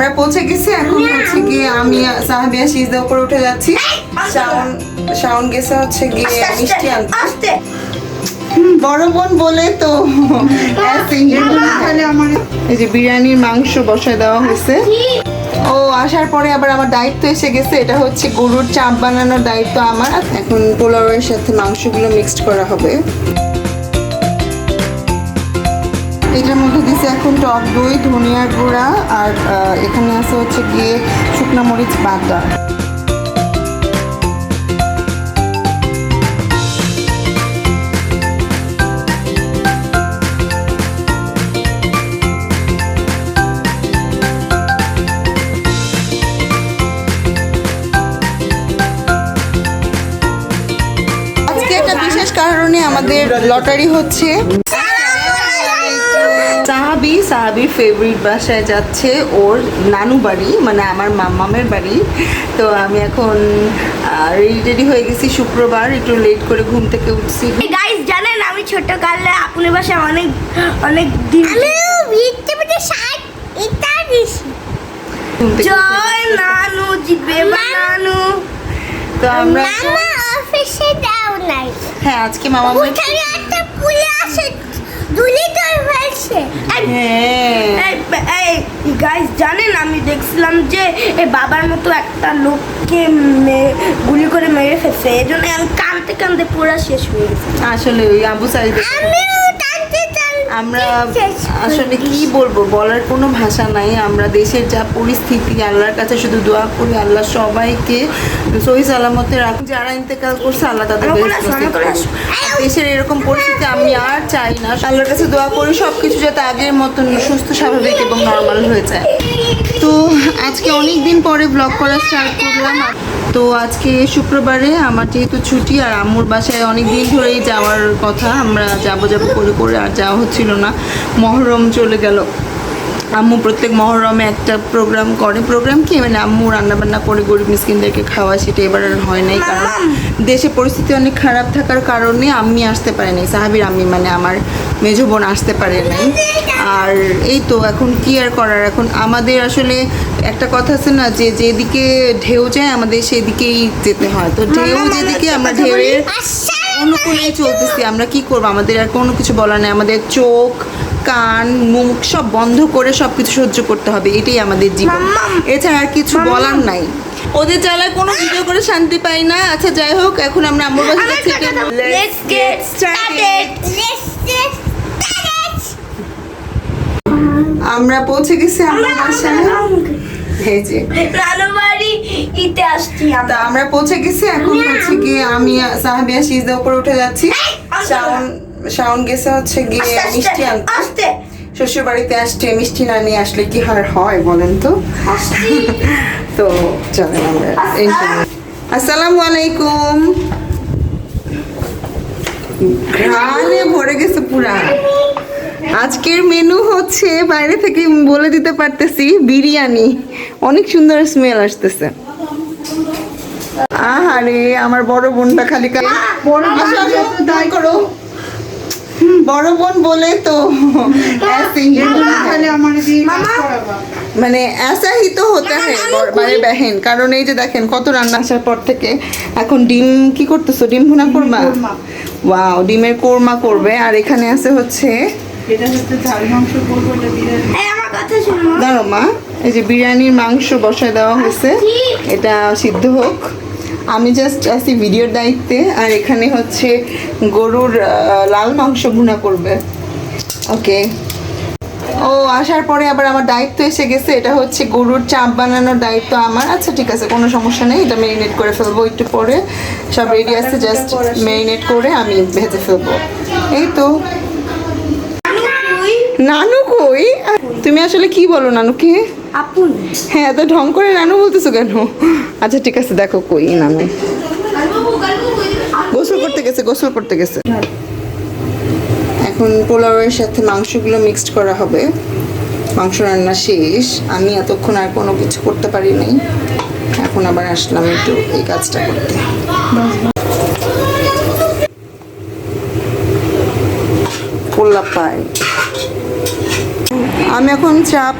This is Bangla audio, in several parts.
আমরা পৌঁছে গেছি এখন হচ্ছে গিয়ে আমি সাহাবিয়া সিজদা উপরে উঠে যাচ্ছি। শাওন শাওন গেছে হচ্ছে গিয়ে মিষ্টি আনতে। বড় বোন বলে তো। এই যে বিরিয়ানির মাংস বসায় দেওয়া হয়েছে। ও আসার পরে আবার আমার দায়িত্ব এসে গেছে এটা হচ্ছে গরুর চাপ বানানোর দায়িত্ব আমার। এখন পোলাওয়ের সাথে মাংসগুলো মিক্সড করা হবে। এটার মধ্যে দিছে এখন টক দই ধনিয়ার গুঁড়া আর এখানে আছে হচ্ছে গিয়ে শুকনা মরিচ বাটা। কারণে আমাদের লটারি হচ্ছে। সাহাবি সাহাবির ফেভারিট বাসায় যাচ্ছে ওর নানু বাড়ি মানে আমার মামামের বাড়ি। তো আমি এখন রেডি টেডি হয়ে গেছি শুক্রবার একটু লেট করে ঘুম থেকে উঠছি। গাইস জানেন আমি ছোট কালে আপনার বাসায় অনেক অনেক দিন জয় নানু জিতবে নানু তো আমরা অফিসে যাও নাই। হ্যাঁ আজকে মামা একটা পুলে আসে দুলি তোর ফেলছে হ্যাঁ। এই গাইস জানেন আমি দেখছিলাম যে এ বাবার মতো একটা লোককে গুলি করে মেরে ফেলছে। এই জন্য আমি কাঁদতে কাঁদতে পুরো শেষ হয়ে গেছি। আসলে ওই আবু সাইদ টানতে আমরা আসলে কি বলব? বলার কোনো ভাষা নাই। আমরা দেশের যা পরিস্থিতি আল্লাহর কাছে শুধু দোয়া করি আল্লাহ সবাইকে সহি সালামতে রাখুন যারা ইন্তেকাল করছে আল্লাহ তাদের দেশের এরকম পরিস্থিতি আমি আর চাই না। আল্লাহর কাছে দোয়া করি সব কিছু যাতে আগের মতন সুস্থ স্বাভাবিক এবং নর্মাল হয়ে যায়। তো আজকে অনেক দিন পরে ব্লগ করা স্টার্ট করলাম। তো আজকে শুক্রবারে আমার যেহেতু ছুটি আর আম্মুর বাসায় অনেক দিন ধরেই যাওয়ার কথা, আমরা যাব যাব করে করে আর যাওয়া হচ্ছিল না। মহরম চলে গেল। আম্মু প্রত্যেক মহরমে একটা প্রোগ্রাম করে। প্রোগ্রাম কি? মানে আম্মু রান্নাবান্না করে গরিব মিসকিনদেরকে খাওয়া সেটা এবার আর হয় নাই। কারণ দেশে পরিস্থিতি অনেক খারাপ থাকার কারণে আমি আসতে পারিনি সাহাবির আমি মানে আমার মেজো বোন আসতে পারে নাই। আর এই তো এখন কি আর করার? এখন আমাদের আসলে একটা কথা আছে না যে যেদিকে ঢেউ যায় আমাদের সেদিকেই যেতে হয়। তো ঢেউ যেদিকে আমরা ঢেউয়ের অনুকূলে চলতেছি আমরা কি করব? আমাদের আর কোনো কিছু বলার নেই। আমাদের চোখ কান মুখ সব বন্ধ করে সব কিছু সহ্য করতে হবে এটাই আমাদের জীবন। এছাড়া আর কিছু বলার নাই। ওদের জ্বালায় কোনো ভিডিও করে শান্তি পাই না। আচ্ছা যাই হোক এখন আমরা আম্মুর get started. আমরা পৌঁছে গেছি আমার বাসায়। এই যে। নানু ইতে আসছি আমরা। আমরা পৌঁছে গেছি এখন হচ্ছে গিয়ে আমি সাহাবিয়া সিজদা উপরে উঠে যাচ্ছি। শাওন শাওন গেছে হচ্ছে গিয়ে মিষ্টি আনতে। শ্বশুর বাড়িতে আসছে মিষ্টি না নিয়ে আসলে কি হার হয় বলেন তো? তো চলেন আমরা আসসালামু আলাইকুম। ঘ্রাণে ভরে গেছে পুরা। আজকের মেনু হচ্ছে বাইরে থেকে বলে দিতে পারতেছি বিরিয়ানি। অনেক সুন্দর স্মেল আসতেছে। আহারে আমার বড় বোনটা খালি খালি বড় আসো, করো। বড় বোন বলে তো ऐसे ही মানে ऐसा ही तो होता है बड़- बड़े बहन কারণ এই যে দেখেন কত রান্না আসার পর থেকে এখন ডিম কি করতেছো ডিম ভুনা করবা ওয়াও ডিমের কোরমা করবে আর এখানে আছে হচ্ছে এই আমার কথা শুনো দাঁড়ো মা এই যে বিরিয়ানির মাংস বসায় দেওয়া হয়েছে এটা সিদ্ধ হোক আমি জাস্ট আছি ভিডিওর দায়িত্বে আর এখানে হচ্ছে গরুর লাল মাংস ভুনা করবে। ওকে ও আসার পরে আবার আমার দায়িত্ব এসে গেছে এটা হচ্ছে গরুর চাপ বানানোর দায়িত্ব আমার। আচ্ছা ঠিক আছে কোনো সমস্যা নেই এটা মেরিনেট করে ফেলব একটু পরে। সব রেডি আছে জাস্ট মেরিনেট করে আমি ভেজে ফেলব। এই তো। নানু কই? তুমি আসলে কি বলো নানুকে? আপুন হ্যাঁ এত ঢং করে নানু বলতেছো কেন? আচ্ছা ঠিক আছে, দেখো কই নানু গোসল করতে গেছে, গোসল করতে গেছে। এখন পোলাওয়ের সাথে মাংসগুলো মিক্সড করা হবে। মাংস রান্না শেষ। আমি এতক্ষণ আর কোনো কিছু করতে পারি নাই এখন আবার আসলাম একটু এই কাজটা করতে। পোলা পাই আমি এখন চাপ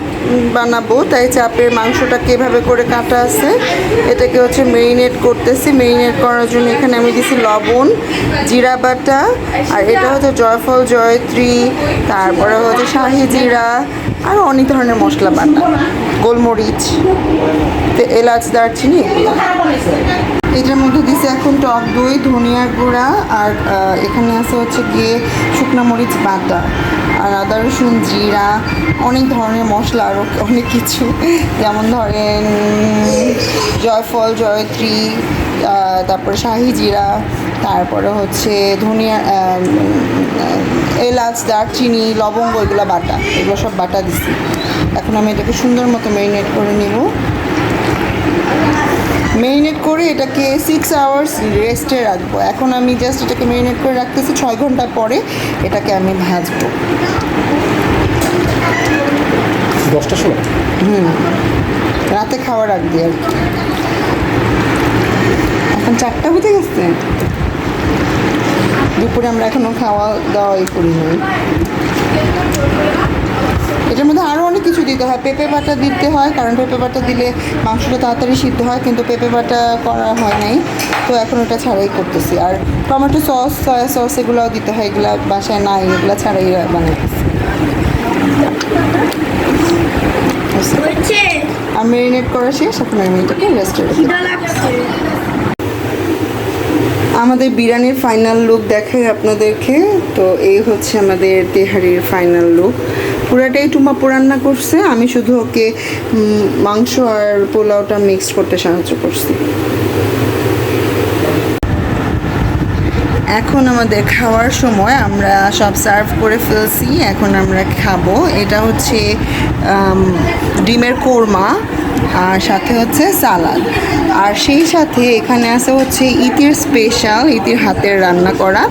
বানাবো, তাই চাপের মাংসটা কীভাবে করে কাটা আছে, এটাকে হচ্ছে মেরিনেট করতেছি। মেরিনেট করার জন্য এখানে আমি দিছি লবণ, জিরা বাটা, আর এটা হচ্ছে জয়ফল, জয়ত্রী, তারপরে হচ্ছে শাহি জিরা আর অনেক ধরনের মশলা বাটা। গোলমরিচ এলাচ, দারচিনি এটার মধ্যে দিছে এখন টক দই ধনিয়ার গুঁড়া, আর এখানে আছে হচ্ছে গিয়ে শুকনো মরিচ বাটা, আর আদা, রসুন, জিরা, অনেক ধরনের মশলা আরও অনেক কিছু। যেমন ধরেন, জয়ফল, জয়ত্রী তারপরে শাহি জিরা, তারপরে হচ্ছে ধনিয়া এলাচ দারচিনি লবঙ্গ এগুলো বাটা এগুলো সব বাটা দিছি। এখন আমি এটাকে সুন্দর মতো ম্যারিনেট করে নেব। মেরিনেট করে এটাকে সিক্স আওয়ার্স রেস্টে রাখব। এখন আমি জাস্ট এটাকে মেরিনেট করে রাখতেছি ছয় ঘণ্টা পরে এটাকে আমি ভাজবো। দশটার সময়? রাতে খাওয়ার আগ দিয়ে আর কি। এখন চারটা বেজে গেছে। দুপুরে আমরা এখনও খাওয়া দাওয়াই করি নাই এটার মধ্যে আরও অনেক কিছু দিতে হয়। পেঁপে বাটা দিতে হয় কারণ পেঁপে বাটা দিলে মাংসটা তাড়াতাড়ি সিদ্ধ হয় কিন্তু পেঁপে বাটা করা হয় নাই। তো এখন ওটা ছাড়াই করতেছি। আর টমেটো সস সয়া সস এগুলোও দিতে হয় এগুলো বাসায় নাই এগুলো ছাড়াই বানাইতেছি। আর মেরিনেট করা শেষ এখন আমি এটাকে রেস্টে রেখে খিদা লাগছে। আমাদের বিরিয়ানির ফাইনাল লুক দেখাই আপনাদেরকে। তো এই হচ্ছে আমাদের তেহারির ফাইনাল লুক পুরাটাই টুমা রান্না করছে। আমি শুধু ওকে মাংস আর পোলাওটা মিক্সড করতে সাহায্য করছি। এখন আমাদের খাওয়ার সময়, আমরা সব সার্ভ করে ফেলছি। এখন আমরা খাব। এটা হচ্ছে ডিমের কোরমা। আর সাথে হচ্ছে সালাদ। আর সেই সাথে এখানে আছে হচ্ছে ইতির স্পেশাল ইতির হাতের রান্না করা।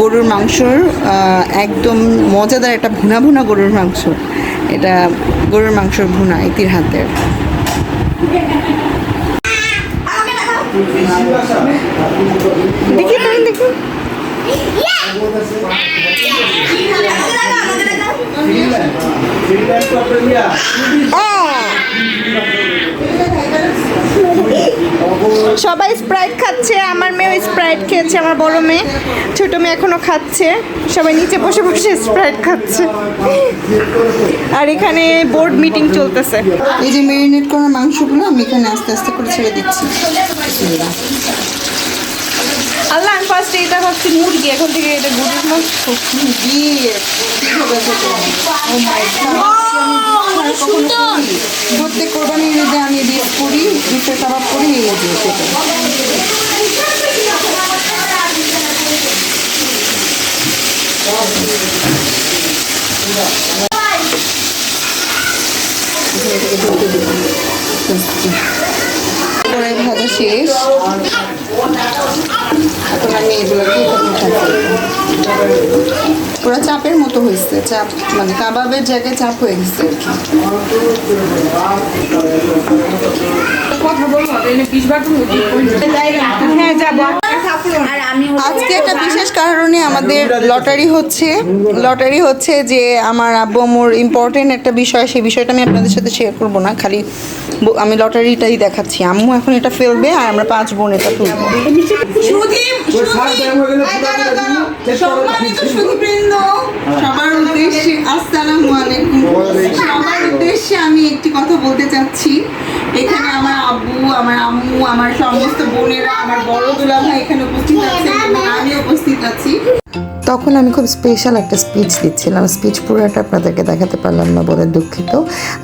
গরুর মাংসর একদম মজাদার একটা ভুনা ভুনা গরুর মাংস। এটা গরুর মাংসর ভুনা ইতির হাতের। দেখি দেখি। সবাই স্প্রাইট খাচ্ছে আমার মেয়েও স্প্রাইট খেয়েছে আমার বড় মেয়ে ছোট মেয়ে এখনও খাচ্ছে সবাই নিচে বসে বসে স্প্রাইট খাচ্ছে। আর এখানে বোর্ড মিটিং চলতেছে। এই যে মেরিনেট করা মাংসগুলো আমি এখানে আস্তে আস্তে করে ছেড়ে দিচ্ছি। আল্লাহ আমি ফার্স্টে এটা ভাবছি মুরগি এখন থেকে এটা গরুর মাংস। হবে? আমি ছাড়া কখনো করিনি। প্রত্যেক কোরবানির ঈদে আমি বিয়ে করি বিফের কাবাব করি এই দিয়ে খেতে করে ভাজা শেষ। এখন আমি এগুলোকে পুরো চাপের মতো হয়েছে চাপ মানে কাবাবের জায়গায় চাপ হয়ে গেছে আর কি। হ্যাঁ যাব। আর আমি আজকে একটা বিশেষ কারণে আমাদের লটারি হচ্ছে লটারি হচ্ছে যে আমার আব্বু আম্মুর ইম্পর্টেন্ট একটা বিষয় সেই বিষয়টা আমি আপনাদের সাথে শেয়ার করব না খালি ব- আমি লটারিটাই দেখাচ্ছি। আম্মু এখন এটা ফেলবে আর আমরা পাঁচ বোন এটা তুলবো। সবার উদ্দেশ্যে আসসালামু আলাইকুম। সবার উদ্দেশ্যে আমি একটি কথা বলতে চাচ্ছি। এখানে আমার আম্মু, আমার সমস্ত বোনেরা, আমার বড় দুলা ভাই এখানে উপস্থিত আছে আমি উপস্থিত আছি। তখন আমি খুব স্পেশাল একটা স্পিচ দিচ্ছিলাম। স্পিচ পুরোটা আপনাদেরকে দেখাতে পারলাম না বলে দুঃখিত।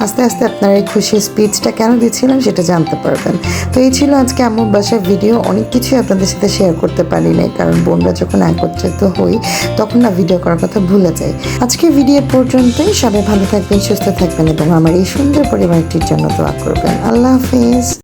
আস্তে আস্তে আপনারা এই খুশির স্পিচটা কেন দিচ্ছিলাম সেটা জানতে পারবেন। তো এই ছিল আজকে আমার বাসার ভিডিও অনেক কিছুই আপনাদের সাথে শেয়ার করতে পারি নাই, কারণ বোনরা যখন একত্রিত হই, তখন না ভিডিও করার কথা ভুলে যাই। আজকে ভিডিও পর্যন্তই। সবাই ভালো থাকবেন, সুস্থ থাকবেন এবং আমার এই সুন্দর পরিবারটির জন্য দোয়া করবেন। আল্লাহ হাফিজ।